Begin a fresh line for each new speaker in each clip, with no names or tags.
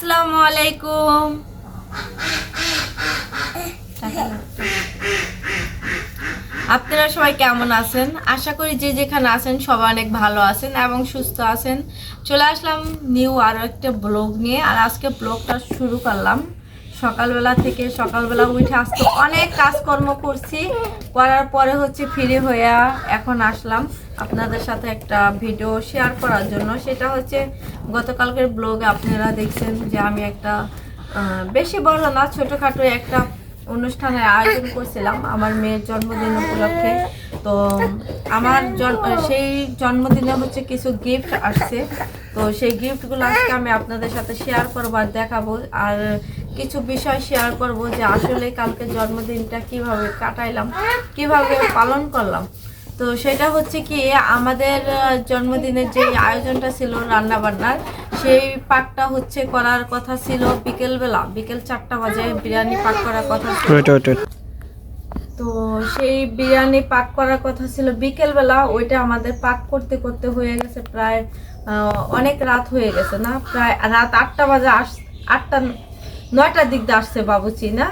আসসালামু আলাইকুম। আপনারা সবাই কেমন আছেন? আশা করি যে যেখানে আছেন সবাই অনেক ভালো আছেন এবং সুস্থ আছেন। চলে আসলাম নিউ আরও একটা ব্লগ নিয়ে, আর আজকে ব্লগটা শুরু করলাম। সকালবেলা থেকে সকালবেলা উঠে আজকে অনেক কাজকর্ম করছি। করার পরে হচ্ছে ফ্রি হয়ে এখন আসলাম আপনাদের সাথে একটা ভিডিও শেয়ার করার জন্য। সেটা হচ্ছে গতকালকের ব্লগে আপনারা দেখছেন যে আমি একটা বেশি বড় না, ছোটোখাটো একটা অনুষ্ঠানের আয়োজন করছিলাম আমার মেয়ের জন্মদিন উপলক্ষে। তো আমার সেই জন্মদিনে হচ্ছে কিছু গিফট আসছে। তো সেই গিফটগুলো আজকে আমি আপনাদের সাথে শেয়ার করব আর দেখাবো। আর কিছু বিষয় শেয়ার করব যে আসলে কালকে জন্মদিনটা কীভাবে কাটাইলাম কীভাবে পালন করলাম। তো সেটা হচ্ছে কি আমাদের জন্মদিনের যে আয়োজনটা ছিল রান্না বান্নার সেই পাকটা হচ্ছে করার কথা ছিল বিকেলবেলা বিকেল চারটা বাজে বিরিয়ানি পাক করার কথা ছিল। তো সেই বিরিয়ানি পাক করার কথা ছিল বিকেলবেলা ওইটা আমাদের পাক করতে করতে হয়ে গেছে প্রায় অনেক রাত হয়ে গেছে না? প্রায় রাত আটটা বাজে আস আটটা নয়টার দিক দিয়ে আসছে বাবুচি, না?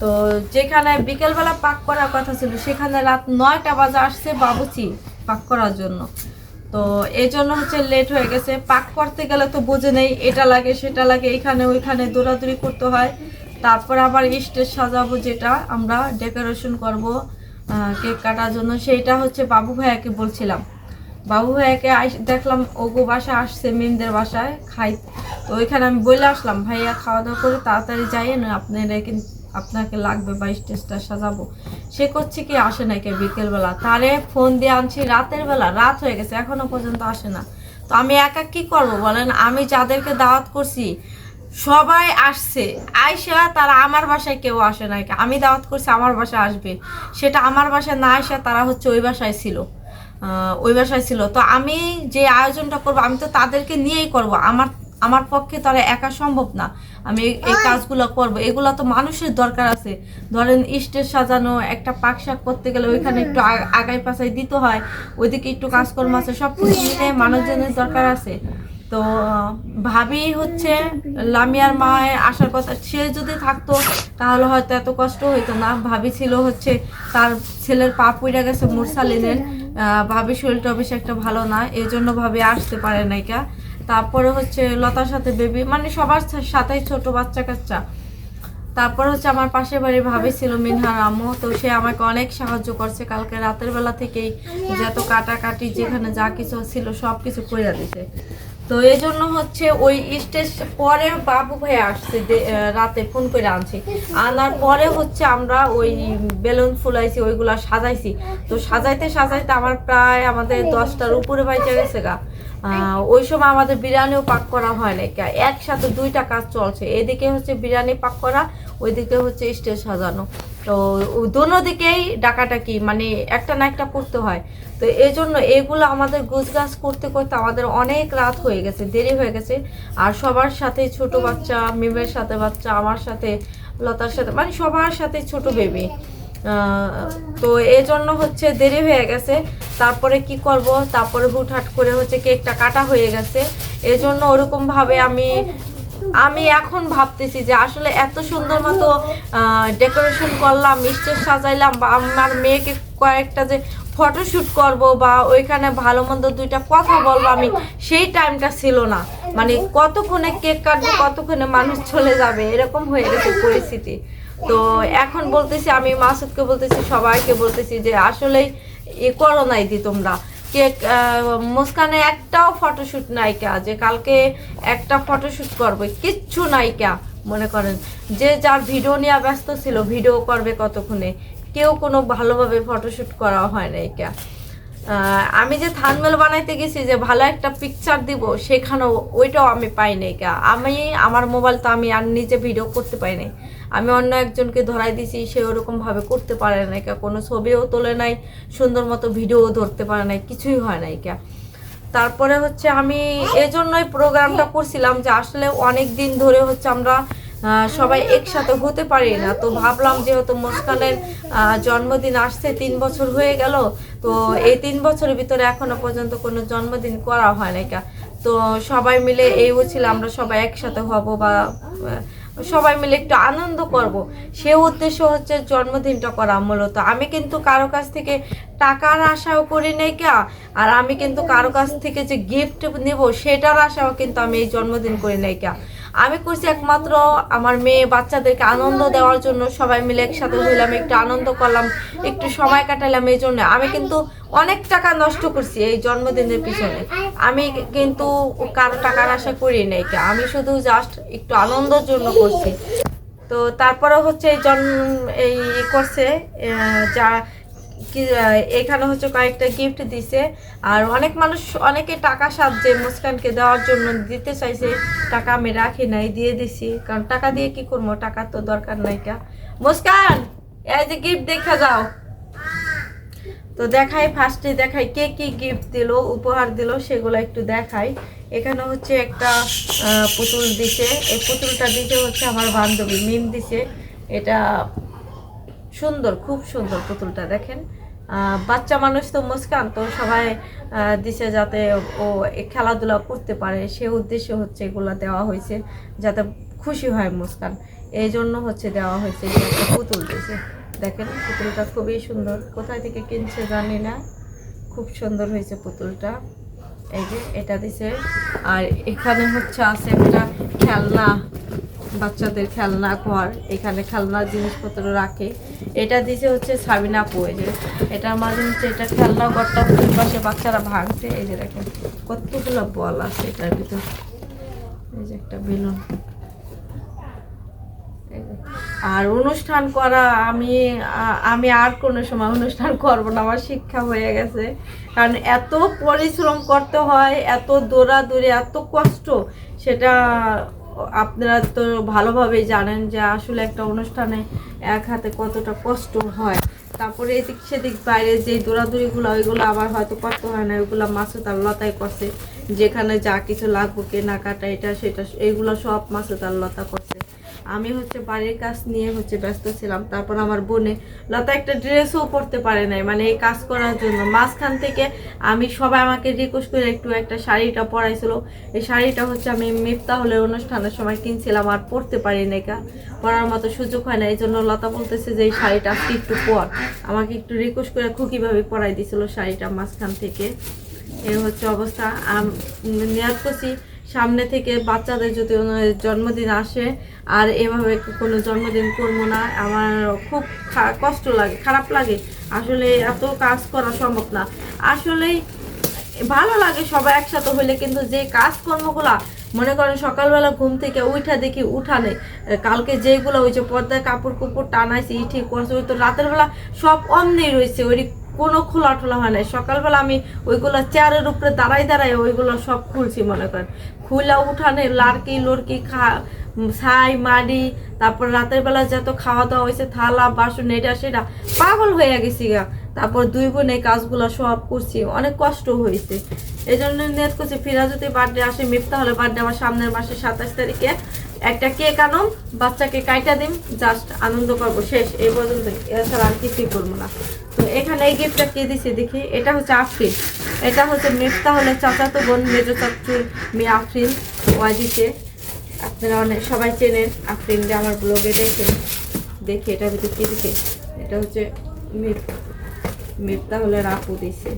তো যেখানে বিকেলবেলা পাক করার কথা ছিল, সেখানে রাত নয়টা বাজে আসছে বাবুচি পাক করার জন্য। তো এই জন্য হচ্ছে লেট হয়ে গেছে। পাক করতে গেলে তো বোঝে নেই, এটা লাগে, সেটা লাগে, এখানে ওইখানে দৌড়াদৌড়ি করতে হয়। তারপর আবার স্টেজ সাজাবো যেটা আমরা ডেকোরেশন করব কেক কাটার জন্য। সেইটা হচ্ছে বাবু ভাইয়াকে বলছিলাম। বাবু ভাইয়াকে দেখলাম, ওগো বাসায় আসছে, মিমদের বাসায়, খাই। তো ওইখানে আমি বলে আসলাম, ভাইয়া খাওয়া দাওয়া করে তাড়াতাড়ি যাই না, আপনারা কিন্তু আপনাকে লাগবে বা স্টেজটা সাজাবো। সে করছে কি, আসে না কে বিকেলবেলা। তারে ফোন দিয়ে আনছি রাতের বেলা, রাত হয়ে গেছে, এখনও পর্যন্ত আসে না। তো আমি একা কি করব বলেন? আমি যাদেরকে দাওয়াত করছি, সবাই আসছে। আইসা তারা আমার বাসায় কেউ আসে না আমি দাওয়াত করছি, আমার বাসায় আসবে। সেটা আমার বাসায় না আসা তারা হচ্ছে ওই বাসায় ছিল। ওই বাসায় ছিল। তো আমি যে আয়োজনটা করব আমি তো তাদেরকে নিয়েই করব। আমার আমার পক্ষে তারা একা সম্ভব না। আমি এই- কাজগুলো করব। এগুলো তো মানুষের দরকার আছে। ধরেন স্টেজ সাজানো একটা পাক শাক করতে গেলে ওইখানে একটু আগাই পাশাই দিতে হয়। ওইদিকে একটু কাজকর্ম আছে সব কিছু মিলে মানুষজনের দরকার আছে। তো ভাবি হচ্ছে লামিয়ার মায়ের আসার কথা। সে যদি থাকতো তাহলে হয়তো এত কষ্ট হইতো না। ভাবি ছিল হচ্ছে তার ছেলের পা পুড়ে গেছে মুরসালিনের। ভাবির শরীরটা বেশি একটা ভালো না, এই জন্য ভাবি আসতে পারে নাইকা তারপরে হচ্ছে লতার সাথে বেবি মানে সবার সাথেই ছোট বাচ্চা কাচ্চা। তারপর হচ্ছে আমার পাশের বাড়ি ভাবি ছিল মিনহার আম্মু, তো সে আমাকে অনেক সাহায্য করছে। কালকে রাতের বেলা থেকেই যত কাটাকাটি, যেখানে যা কিছু ছিল সব কিছু করে দিছে। তো এই জন্য হচ্ছে ওই স্টেজ পরে বাবু ভাই আসছে রাতে ফোন করে আনছি। আনার পরে হচ্ছে আমরা ওই বেলুন ফুলাইছি, ওইগুলা সাজাইছি। তো সাজাইতে সাজাইতে আমার প্রায় আমাদের দশটার উপরে বাইচে গেছে গা। ওই সময় আমাদের বিরিয়ানিও পাক করা হয় না একসাথে দুইটা কাজ চলছে। এদিকে হচ্ছে বিরিয়ানি পাক করা ওইদিকে হচ্ছে স্টেজ সাজানো। তো দোনো দিকেই ডাকাটাকি মানে একটা না একটা করতে হয়। তো এই জন্য এগুলো আমাদের গুছগাছ করতে করতে আমাদের অনেক রাত হয়ে গেছে, দেরি হয়ে গেছে। আর সবার সাথে ছোট বাচ্চা, মিমের সাথে বাচ্চা, আমার সাথে, লতার সাথে মানে সবার সাথে ছোট বেবি তো এই জন্য হচ্ছে দেরি হয়ে গেছে। তারপরে কি করব? তারপরে হুটহাট করে হচ্ছে কেকটা কাটা হয়ে গেছে। এজন্য জন্য ওরকম ভাবে আমি আমি এখন ভাবতেছি যে আসলে এত সুন্দর মতো ডেকোরেশন করলাম, স্টেজ সাজাইলাম, বা আমার মেয়েকে কয়েকটা যে ফটোশুট করব বা ওইখানে ভালো মন্দ দুইটা কথা বলব আমি, সেই টাইমটা ছিল না। মানে কতক্ষণে কেক কাটবে, কতক্ষণে মানুষ চলে যাবে, এরকম হয়ে গেছে পরিস্থিতি। তো এখন বলতেছি, আমি মাসুদকে বলতেছি, সবাইকে বলতেছি যে আসলেই এ করো নাই দি তোমরা। কেক মুস্কানে একটাও ফটোশ্যুট নায়িকা যে কালকে একটা ফটোশ্যুট করবে, কিচ্ছু নায়িকা মনে করেন, যে যার ভিডিও নিয়ে ব্যস্ত ছিল ভিডিও করবে কতক্ষণে? কেউ কোনো ভালোভাবে ফটোশ্যুট করা হয় নায়িকা আমি যে থানমেল বানাইতে গেছি যে ভালো একটা পিকচার দিব, সেখানেও ওইটাও আমি পাই নাই কা। আমি, আমার মোবাইল তো আমি আর নিজে ভিডিও করতে পাই নাই। আমি অন্য একজনকে ধরাই দিছি, সে ওরকম ভাবে করতে পারে নাই কা। কোনো ছবিও তোলে নাই, সুন্দর মতো ভিডিও ধরতে পারে নাই, কিছুই হয় নাই কা। তারপরে হচ্ছে আমি এজন্যই প্রোগ্রামটা করছিলাম যে আসলে অনেক দিন ধরে হচ্ছে আমরা সবাই একসাথে হতে পারি না। তো ভাবলাম যেহেতু মুস্কানের জন্মদিন আসছে, তিন বছর হয়ে গেল, তো এই তিন বছরের ভিতরে এখনও পর্যন্ত কোনো জন্মদিন করা হয় না কা। তো সবাই মিলে এই ছিল আমরা সবাই একসাথে হব বা সবাই মিলে একটু আনন্দ করব। সে উদ্দেশ্য হচ্ছে জন্মদিনটা করা মূলত। আমি কিন্তু কারও কাছ থেকে টাকার আশাও করি নাই কা, আর আমি কিন্তু কারও কাছ থেকে যে গিফট নেব, সেটার আশাও কিন্তু আমি এই জন্মদিন করি নাই কা। আমি করছি একমাত্র আমার মেয়ে বাচ্চাদেরকে আনন্দ দেওয়ার জন্য, সবাই মিলে একসাথে হইলাম, একটু আনন্দ করলাম, একটু সময় কাটালাম এই জন্য। আমি কিন্তু অনেক টাকা নষ্ট করছি এই জন্মদিনের পিছনে। আমি কিন্তু কারও টাকার আশা করি নাই কা। আমি শুধু জাস্ট একটু আনন্দের জন্য করছি। তো তারপরে হচ্ছে এই জন্ম এই করছে যা এখানে হচ্ছে কয়েকটা গিফট দিছে। আর অনেক মানুষ, অনেকে টাকা সাজছে মুস্কানকে দেওয়ার জন্য দিতে চাইছে, টাকা আমি রাখি নাই, দিয়ে দিছি। কারণ টাকা দিয়ে কি করব? টাকা তো দরকার নাই কা। মুস্কান, এই যে গিফট দেখা যাও। তো দেখাই ফার্স্টে দেখাই কে কি গিফট দিল, উপহার দিল, সেগুলো একটু দেখাই। এখানে হচ্ছে একটা পুতুল দিছে। এই পুতুলটা দিছে হচ্ছে আমার বান্ধবী, মিম দিছে। এটা সুন্দর, খুব সুন্দর পুতুলটা, দেখেন। বাচ্চা মানুষ তো মুস্কান, তো সবাই দিছে যাতে ও খেলাধুলা করতে পারে। সে উদ্দেশ্য হচ্ছে এগুলো দেওয়া হয়েছে, যাতে খুশি হয় মুস্কান। এই জন্য হচ্ছে দেওয়া হয়েছে পুতুল দিছে। দেখেন, পুতুলটা খুবই সুন্দর। কোথায় থেকে কিনছে জানি না। খুব সুন্দর হয়েছে পুতুলটা। এই যে, এটা দিছে। আর এখানে হচ্ছে আছে একটা খেলনা। বাচ্চাদের খেলনা ঘর, এখানে খেলনা জিনিসপত্র রাখে। এটা দিছে হচ্ছে সাবিনা যে এটার মাঝে হচ্ছে, এটা খেলনা ঘরটা পাশে বাচ্চারা ভাঙছে। এই যে দেখেন, কতগুলো বল আছে এটার ভিতর। এই যে একটা বেলুন। আর অনুষ্ঠান করা, আমি আমি আর কোনো সময় অনুষ্ঠান করব না, আমার শিক্ষা হয়ে গেছে। কারণ এত পরিশ্রম করতে হয়, এত দৌড়াদৌড়ি, এত কষ্ট, সেটা আপনারা তো ভালোভাবেই জানেন যে আসলে একটা অনুষ্ঠানে এক হাতে কতটা কষ্ট হয়। তারপরে এদিক সেদিক বাইরে যে দৌড়াদৌড়িগুলো, ওইগুলো আবার হয়তো কষ্ট হয় না। ওইগুলো মাছে তার লতাই করছে। যেখানে যা কিছু লাগবো কেনাকাটা, এটা, সেটা এইগুলো সব মাছে তার লতা করছে। আমি হচ্ছে বাড়ির কাজ নিয়ে হচ্ছে ব্যস্ত ছিলাম। তারপর আমার বোনে, লতা একটা ড্রেসও পরতে পারে নাই মানে এই কাজ করার জন্য। মাঝখান থেকে আমি সবাই আমাকে রিকোয়েস্ট করে একটু একটা শাড়িটা পরাইছিল। এই শাড়িটা হচ্ছে আমি মিফতা হলে অনুষ্ঠানের সময় কিনছিলাম আর পরতে পারি নাই কা পরার মতো সুযোগ হয় না এই জন্য লতা বলতেছে যে এই শাড়িটা আজকে একটু পর। আমাকে একটু রিকোয়েস্ট করে খুকিভাবে পরাই দিছিল শাড়িটা মাঝখান থেকে। এই হচ্ছে অবস্থা। নিয়াত করছি সামনে থেকে বাচ্চাদের যদি জন্মদিন আসে, আর এভাবে কোনো জন্মদিন করব না, আমার খুব কষ্ট লাগে, খারাপ লাগে। আসলে এত কাজ করা সম্ভব না। আসলেই ভালো লাগে সবাই একসাথে হইলে, কিন্তু যে কাজকর্মগুলা মনে করেন সকালবেলা ঘুম থেকে উঠা দেখি উঠানে কালকে যেগুলো ওই যে পর্দায় কাপড় কুপড় টানাইছি ঠিক করছে, ওই তো রাতের বেলা সব অমনি রয়েছে, ওই কোনো খোলা টোলা হয় নাই। সকালবেলা আমি ওইগুলো চেয়ারের উপরে দাঁড়াই দাঁড়াই ওইগুলো সব খুলছি মনে করেন। খুলা উঠানে লাড়কি, লড়কি খা, ছাই, মাড়ি, তারপর রাতের বেলা যত খাওয়া দাওয়া হয়েছে, থালা, বাসন, এটা, সেটা, পাগল হয়ে গেছি গা। তারপর দুই বোন এই কাজগুলো সব করছি, অনেক কষ্ট হয়েছে এই জন্য নেট করছি, ফিরা যদি বার্থডে আসে মিফতা হলে বার্থডে আমার সামনের মাসের সাতাশ তারিখে একটা কেক আনুন বাচ্চাকে কাইটা দিন জাস্ট আনন্দ করব, শেষ, এই পর্যন্ত। এছাড়া আর কিছুই করব না। তো এখানে এই গিফটটা কে দিছে দেখি? এটা হচ্ছে আফরিন। এটা হচ্ছে মিফতা হলে চাচাতো বোন মেজো চাচুর মেয়ে আফরিন ওয়াই দিছে আপনারা অনেক সবাই চেনেন আফরিন যে আমার ব্লগে দেখেন। দেখি এটা ভিতরে কি দিছে? এটা হচ্ছে মিফ মিফতা হলে রাপু দিছে।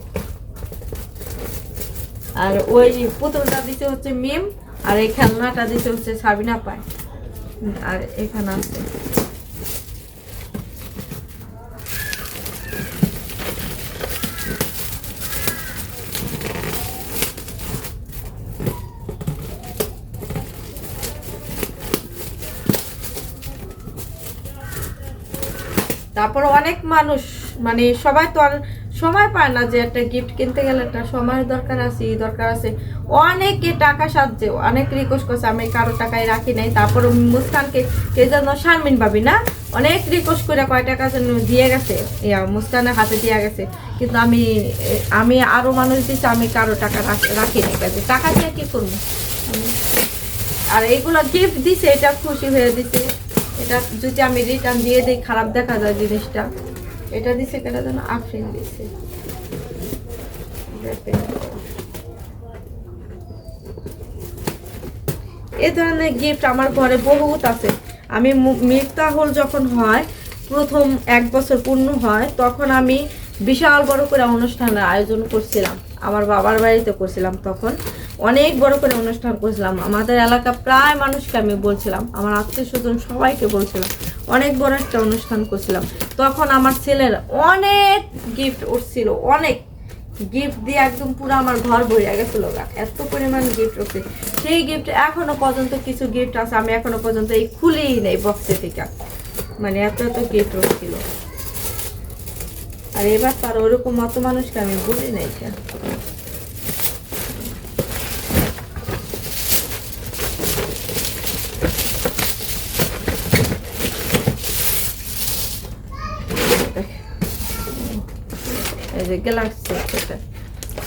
আর ওই পুতুলটা দিতে হচ্ছে মিম, আর এই খেলনাটা দিতে হচ্ছে সাবিনা পায়। আর এখানে আছে। তারপর অনেক মানুষ মানে সবাই তো আর সময় পায় না যে একটা গিফট কিনতে গেলে একটা সময়ের দরকার আছে ই দরকার আছে। অনেকে টাকা সাহায্যে, অনেক রিকোয়েস্ট করছে, আমি কারও টাকায় রাখি নাই, তারপর মুস্কানকে কে যেন শারমিন ভাবি, না? অনেক রিকোয়েস্ট করে কয় টাকা যেন দিয়ে গেছে ইয়া মুস্কানের হাতে দিয়ে গেছে। কিন্তু আমি আমি আরও মানুষ দিচ্ছি আমি কারও টাকা রাখি নাই। কাছে টাকা দিয়ে কী করব? আর এইগুলো গিফট দিছে, এটা খুশি হয়ে দিছে। এটা যদি আমি রিটার্ন দিয়ে দিই, খারাপ দেখা যায় জিনিসটা। এটা দিছে কেটা যেন আফরিন দিছে। এ ধরনের গিফট আমার ঘরে বহুত আছে। আমি মিফতাহুল যখন হয়, প্রথম এক বছর পূর্ণ হয়, তখন আমি বিশাল বড় করে অনুষ্ঠানের আয়োজন করছিলাম। আমার বাবার বাড়িতে করছিলাম তখন। অনেক বড় করে অনুষ্ঠান করছিলাম। আমাদের এলাকা প্রায় মানুষকে আমি বলছিলাম, আমার আত্মীয় স্বজন সবাইকে বলছিলাম, অনেক বড় একটা অনুষ্ঠান করছিলাম। তখন আমার ছেলের অনেক গিফট উঠছিল, অনেক গিফট দিয়ে একদম পুরো আমার ঘর ভরে গেছিল এত পরিমাণ গিফট উঠছে। সেই গিফট এখনও পর্যন্ত কিছু গিফট আছে, আমি এখনও পর্যন্ত এই খুলেই নেই বক্সে থেকে। মানে এত এত গিফট উঠছিল। আর এবার তার ওরকম মতো মানুষকে আমি বলি নাই যে গ্লাস সেট এটা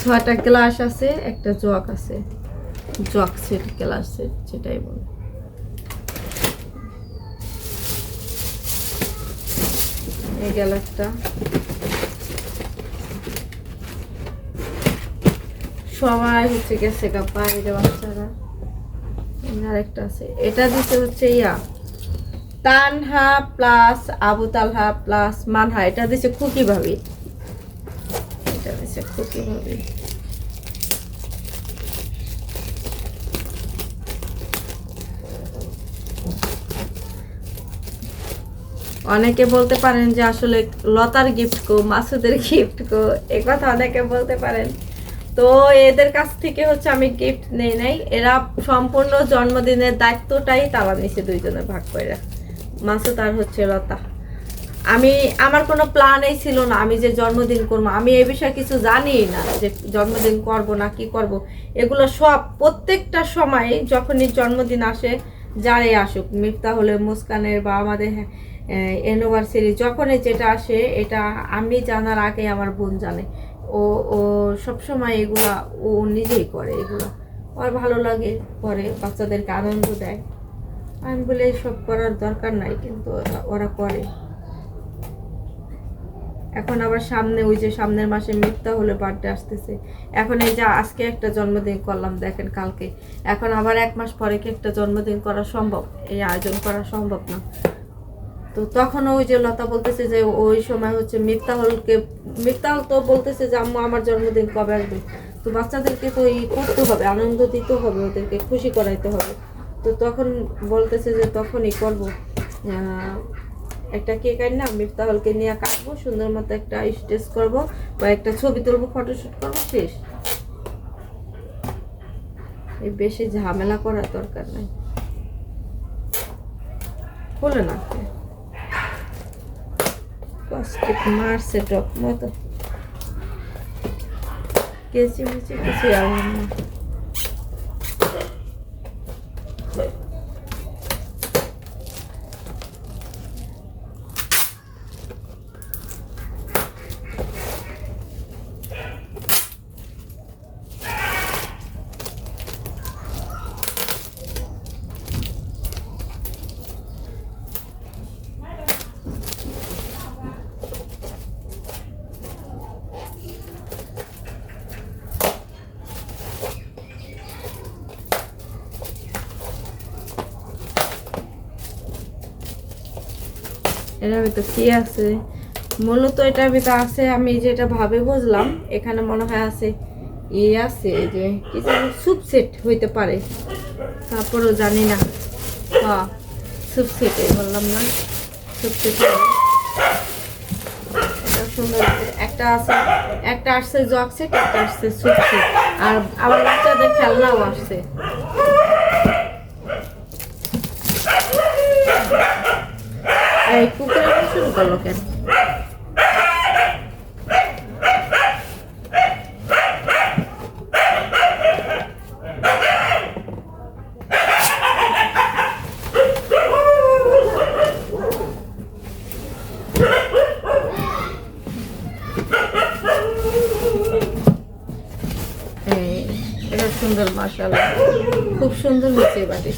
ছয়টা গ্লাস আছে, একটা জগ আছে। জগ সেট গ্লাস সেট সেটাই বলে। এই গেল একটা সবাই হচ্ছে গেছে গা বাইরে বাচ্চারা। আরেকটা আছে। এটা দিতে হচ্ছে ইয়া, তানহা প্লাস আবু তালহা প্লাস মানহা। এটা দিছে খুকি ভাবি। দিছে খুকি ভাবি অনেকে বলতে পারেন যে আসলে লতার গিফট কো মাসুদের গিফট কো এ কথা অনেকে বলতে পারেন। তো এদের কাছ থেকে হচ্ছে আমি গিফট নেই নাই, এরা সম্পূর্ণ জন্মদিনের দায়িত্বটাই তারা নিছে দুইজনে ভাগ করে। মাসুদ আর হচ্ছে লতা। আমি, আমার কোনো প্ল্যানই ছিল না আমি যে জন্মদিন করব। আমি এই বিষয়ে কিছু জানি না যে জন্মদিন করব না কি করব। এগুলো সব প্রত্যেকটা সময় যখনই জন্মদিন আসে যারাই আসুক, মিফতা হলে, মুস্কানের বা আমাদের অ্যানিভার্সারি যখনই যেটা আসে, এটা আমি জানার আগে আমার বোন জানে। ও ও সবসময় এগুলা ও নিজেই করে এগুলো। ওর ভালো লাগে, করে, বাচ্চাদেরকে আনন্দ দেয়। আমি বলে সব করার দরকার নাই, কিন্তু ওরা করে। এখন আবার সামনে ওই যে সামনের মাসে মিথ্যা হলে বার্থডে আসতেছে। এখন এই যে আজকে একটা জন্মদিন করলাম, দেখেন কালকে। এখন আবার এক মাস পরে কি একটা জন্মদিন করা সম্ভব? এই আয়োজন করা সম্ভব না। তো তখন ওই যে লতা বলতেছে যে ওই সময় হচ্ছে মিথ্যা মিথ্যাহলকে মিথ্যাহল তো বলতেছে যে, আম্মু, আমার জন্মদিন কবে আসবে? তো বাচ্চাদেরকে তো ই করতে হবে, আনন্দ দিতে হবে, ওদেরকে খুশি করাইতে হবে। তো তখন বলতেছে যে, তখনই করব। একটা কেক আনি না মিফতাহলকে নিয়ে কাটবো, সুন্দর মতো একটা স্টেজ করব, বা একটা ছবি তুলবো ফটোশুট করব, শেষ। এই বেশি ঝামেলা করার দরকার নাই। বলে না? মারছে টক মতো কেচি মেচি কিছু আবার না। এটার ভিতর কি আছে? মূলত এটার ভিতর আছে, আমি যেটা ভাবে বুঝলাম, এখানে মনে হয় আছে ইয়ে আছে যে কিছু জানি স্যুপ সেট হইতে পারে। তারপরেও জানি না। হ্যাঁ স্যুপ সেটে বললাম না। স্যুপ সেট সুন্দর একটা আছে, একটা আসছে জগ সেট একটা আসছে স্যুপ সেট আর আমার বাচ্চাদের খেলনাও আসছে। এই কুকুরের শুরু করল কেন? সুন্দর মাশাআল্লাহ। খুব সুন্দর হয়েছে এই বাটি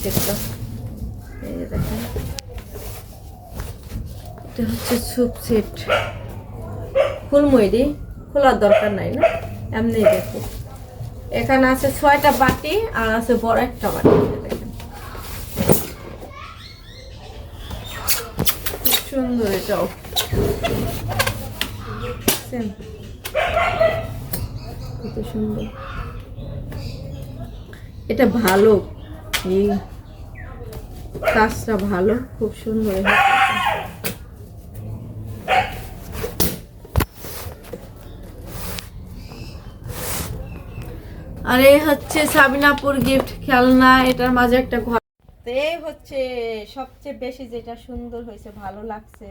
এটা হচ্ছে সুপ সেট ফুলময়রি খোলার দরকার নাই না? এমনি দেখো। এখানে আছে ছয়টা বাটি আর আছে বড় একটা বাটি সুন্দর এটাও। কত সুন্দর। এটা ভালো। এই কাজটা ভালো, খুব সুন্দর। আর এই হচ্ছে সাবিনাপুর গিফট খেলনা, এটার মাঝে একটা ঘর। এই হচ্ছে সবচেয়ে বেশি যেটা সুন্দর হয়েছে, ভালো লাগছে।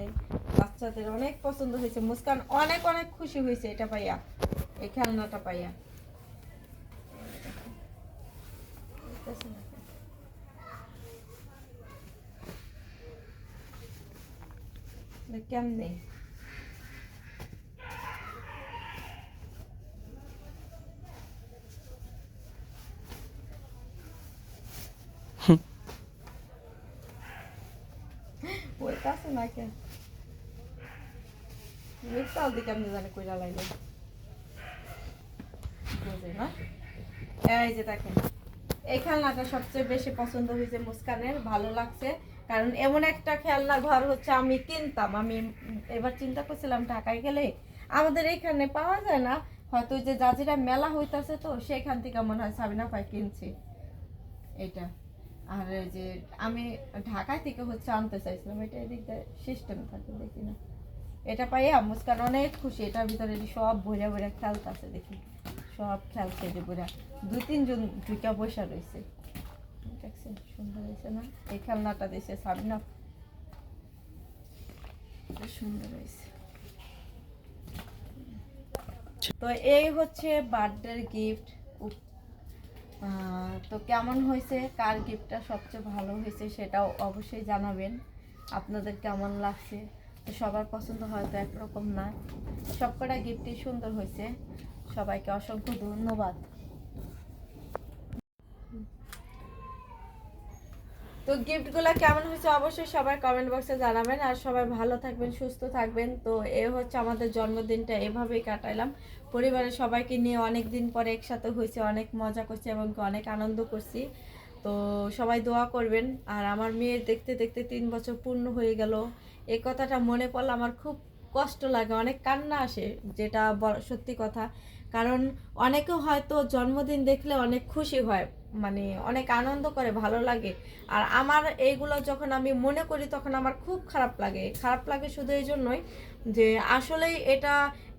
বাচ্চাদের অনেক পছন্দ হয়েছে। মুস্কান অনেক অনেক খুশি হয়েছে এটা পাইয়া, এই খেলনাটা পাইয়া। কেমনে? ওই কাছে না কেন মিথ্যাও দিকে আপনি জানে কইরা বুঝে না এই যে দেখেন এই খেলনাটা সবচেয়ে বেশি পছন্দ হয়েছে মুস্কানের, ভালো লাগছে। কারণ এমন একটা খেলনা ঘর হচ্ছে, আমি কিনতাম। আমি এবার চিন্তা করছিলাম, ঢাকায় গেলে আমাদের এখানে পাওয়া যায় না। হয়তো যে জাজিরা মেলা হইতাছে তো, সেখান থেকে মনে হয় সাবিনা পাই কিনছি। এটা। আর যে আমি ঢাকা থেকে হচ্ছে আনতে চাইছিলাম, এটা এদিক সিস্টেম থাকে, দেখি না। এটা পাইয়া মুস্কান অনেক খুশি, এটার ভিতরে সব ভরে ভরে খেলতেছে, দেখি। সব খেলছে যে ভরে দুই তিনজন ঢুকা বসা রয়েছে দেখছেন, সুন্দর হয়েছে না? এই খেলনাটা দিয়েছে সাবিনা সুন্দর হয়েছে তো এই হচ্ছে বার্থডের গিফট তো কেমন হয়েছে? কার গিফটটা সবচেয়ে ভালো হয়েছে সেটাও অবশ্যই জানাবেন। আপনাদের কেমন লাগছে? তো সবার পছন্দ হয়তো একরকম না। সবকটা গিফটই সুন্দর হয়েছে। সবাইকে অসংখ্য ধন্যবাদ। তো গিফটগুলো কেমন হয়েছে অবশ্যই সবাই কমেন্ট বক্সে জানাবেন। আর সবাই ভালো থাকবেন, সুস্থ থাকবেন। তো এ হচ্ছে আমাদের জন্মদিনটা। এভাবেই কাটাইলাম। পরিবারের সবাইকে নিয়ে অনেক দিন পরে একসাথে হয়েছে, অনেক মজা করছি এবং অনেক আনন্দ করছি। তো সবাই দোয়া করবেন। আর আমার মেয়ের দেখতে দেখতে তিন বছর পূর্ণ হয়ে গেল। এই কথাটা মনে পড়লে আমার খুব কষ্ট লাগে, অনেক কান্না আসে যেটা সত্যি কথা। কারণ অনেকে হয়তো জন্মদিন দেখলে অনেক খুশি হয় মানে অনেক আনন্দ করে, ভালো লাগে। আর আমার এইগুলো যখন আমি মনে করি তখন আমার খুব খারাপ লাগে। খারাপ লাগে শুধু এই জন্যই যে আসলেই এটা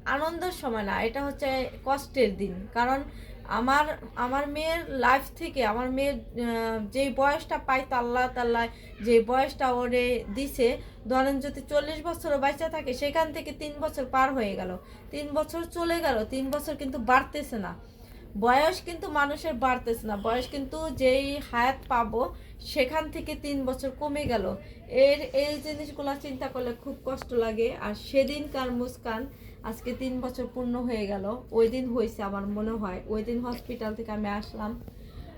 আনন্দের সময় না, এটা হচ্ছে কষ্টের দিন। কারণ আমার আমার মেয়ের লাইফ থেকে, আমার মেয়ের যেই বয়সটা পাই তাল্লা তাল্লাহ যে বয়সটা ওরে দিছে, ধরেন যদি চল্লিশ বছরও বাচ্চা থাকে, সেখান থেকে তিন বছর পার হয়ে গেল। তিন বছর চলে গেল, তিন বছর কিন্তু বাড়তেছে না। বয়স কিন্তু মানুষের বাড়তেছে না। বয়স কিন্তু যেই হায়াত পাবো, সেখান থেকে তিন বছর কমে গেল। এর, এই জিনিসগুলো চিন্তা করলে খুব কষ্ট লাগে। আর সেদিনকার মুস্কান আজকে তিন বছর পূর্ণ হয়ে গেল। ওই দিন হয়েছে আমার মনে হয়। ওই দিন হসপিটাল থেকে আমি আসলাম।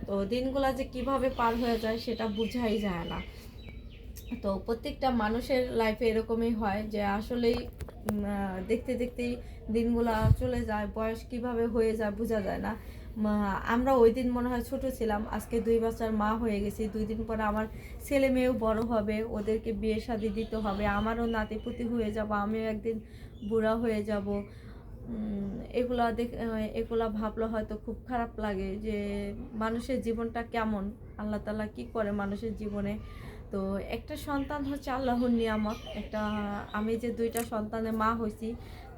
তো দিনগুলা যে কীভাবে পার হয়ে যায় সেটা বোঝাই যায় না। তো প্রত্যেকটা মানুষের লাইফে এরকমই হয় যে আসলেই দেখতে দেখতেই দিনগুলো চলে যায়, বয়স কীভাবে হয়ে যায় বোঝা যায় না। আমরা ওই দিন মনে হয় ছোট ছিলাম। আজকে দুই বছর মা হয়ে গেছি। দুই দিন পরে আমার ছেলে মেয়েও বড় হবে। ওদেরকে বিয়ে শাদি দিতে হবে। আমারও নাতিপুতি হয়ে যাব। আমিও একদিন বুড়া হয়ে যাব। এগুলা দেখ, এগুলা ভাবলে হয়তো খুব খারাপ লাগে যে মানুষের জীবনটা কেমন? আল্লাহ তালা কি করে মানুষের জীবনে? তো একটা সন্তান হচ্ছে আল্লাহর নিয়ামত। একটা, আমি যে দুইটা সন্তানের মা হয়েছি,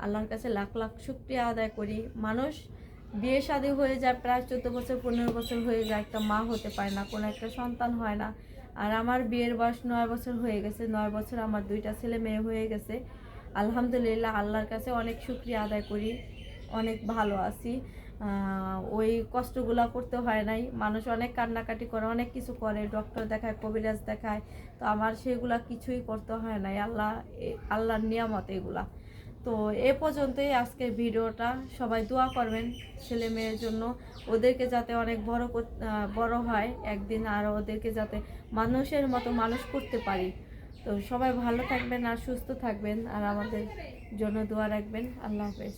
আল্লাহর কাছে লাখ লাখ শুক্রিয়া আদায় করি। মানুষ বিয়ে শাদী হয়ে যায়, প্রায় চোদ্দ বছর, পনেরো বছর হয়ে যায়, একটা মা হতে পারে না, কোনো একটা সন্তান হয় না। আর আমার বিয়ের বয়স নয় বছর হয়ে গেছে, নয় বছর আমার দুইটা ছেলে মেয়ে হয়ে গেছে। আলহামদুলিল্লাহ, আল্লাহর কাছে অনেক শুক্রিয়া আদায় করি, অনেক ভালো আছি। ওই কষ্টগুলো করতে হয় নাই। মানুষ অনেক কান্নাকাটি করে, অনেক কিছু করে ডক্টর দেখায়, কবিরাজ দেখায়। তো আমার সেগুলা কিছুই করতে হয় নাই। আল্লাহ আল্লাহর নিয়ামত এগুলা। তো এ পর্যন্তই আজকের ভিডিওটা। সবাই দোয়া করবেন ছেলে মেয়ের জন্য। ওদেরকে যাতে অনেক বড় বড় হয়, একদিন আর ওদেরকে যাতে মানুষের মতো মানুষ করতে পারি। তো সবাই ভালো থাকবেন আর সুস্থ থাকবেন আর আমাদের জন্য দোয়া রাখবেন। আল্লাহ হাফেজ।